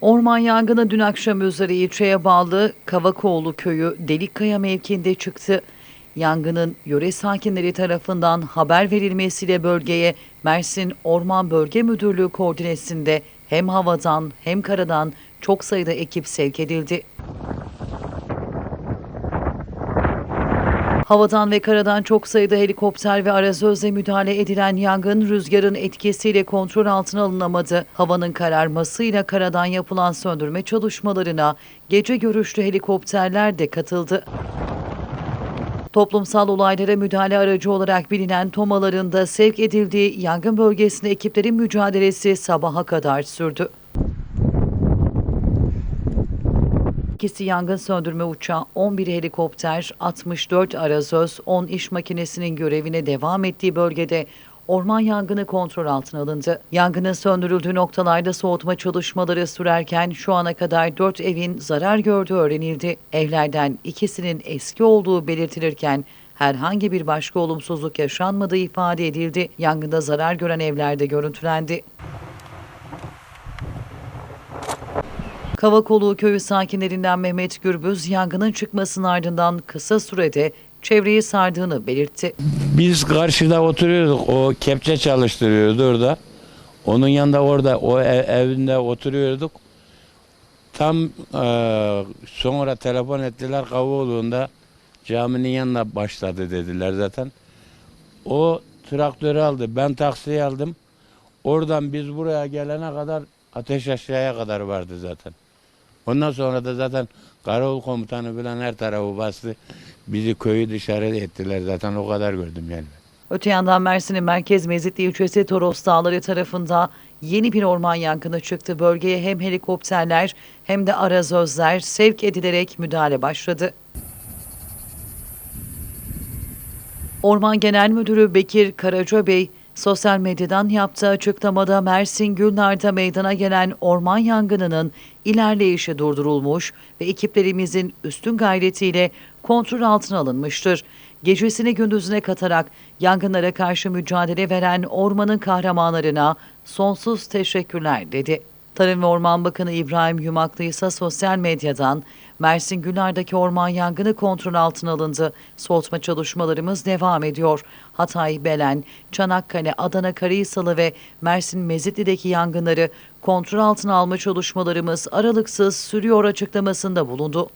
Orman yangını dün akşam üzeri ilçeye bağlı Kavakoğlu köyü Delikkaya mevkiinde çıktı. Yangının yöre sakinleri tarafından haber verilmesiyle bölgeye Mersin Orman Bölge Müdürlüğü koordinesinde hem havadan hem karadan çok sayıda ekip sevk edildi. Havadan ve karadan çok sayıda helikopter ve arazözle müdahale edilen yangın rüzgarın etkisiyle kontrol altına alınamadı. Havanın kararmasıyla karadan yapılan söndürme çalışmalarına gece görüşlü helikopterler de katıldı. Toplumsal olaylara müdahale aracı olarak bilinen tomaların da sevk edildiği yangın bölgesinde ekiplerin mücadelesi sabaha kadar sürdü. İkisi yangın söndürme uçağı, 11 helikopter, 64 arazöz, 10 iş makinesinin görevine devam ettiği bölgede orman yangını kontrol altına alındı. Yangının söndürüldüğü noktalarda soğutma çalışmaları sürerken şu ana kadar 4 evin zarar gördüğü öğrenildi. Evlerden ikisinin eski olduğu belirtilirken herhangi bir başka olumsuzluk yaşanmadığı ifade edildi. Yangında zarar gören evlerde görüntülendi. Kavakolu köyü sakinlerinden Mehmet Gürbüz yangının çıkmasının ardından kısa sürede çevreyi sardığını belirtti. Biz karşıda oturuyorduk. O kepçe çalıştırıyordu orada. Onun yanında orada o ev- evinde oturuyorduk. Tam eee, sonra telefon ettiler Kavaloğlu'nda caminin yanına başladı dediler zaten. O traktörü aldı. Ben taksiyi aldım. Oradan biz buraya gelene kadar ateş aşağıya kadar vardı zaten. Ondan sonra da zaten Karavol komutanı falan her tarafı bastı. Bizi köyü dışarı ettiler zaten o kadar gördüm yani. Öte yandan Mersin'in merkez Mezitli ilçesi Toros Dağları tarafında yeni bir orman yangını çıktı. Bölgeye hem helikopterler hem de arazözler sevk edilerek müdahale başladı. Orman Genel Müdürü Bekir Karacabey, sosyal medyadan yaptığı açıklamada Mersin Gülnar'da meydana gelen orman yangınının ilerleyişi durdurulmuş ve ekiplerimizin üstün gayretiyle kontrol altına alınmıştır. Gecesini gündüzüne katarak yangınlara karşı mücadele veren ormanın kahramanlarına sonsuz teşekkürler dedi. Tarım ve Orman Bakanı İbrahim Yumaklı ise sosyal medyadan Mersin Gülnar'daki orman yangını kontrol altına alındı. Soğutma çalışmalarımız devam ediyor. Hatay, Belen, Çanakkale, Adana, Karahisalı ve Mersin Mezitli'deki yangınları kontrol altına alma çalışmalarımız aralıksız sürüyor açıklamasında bulundu.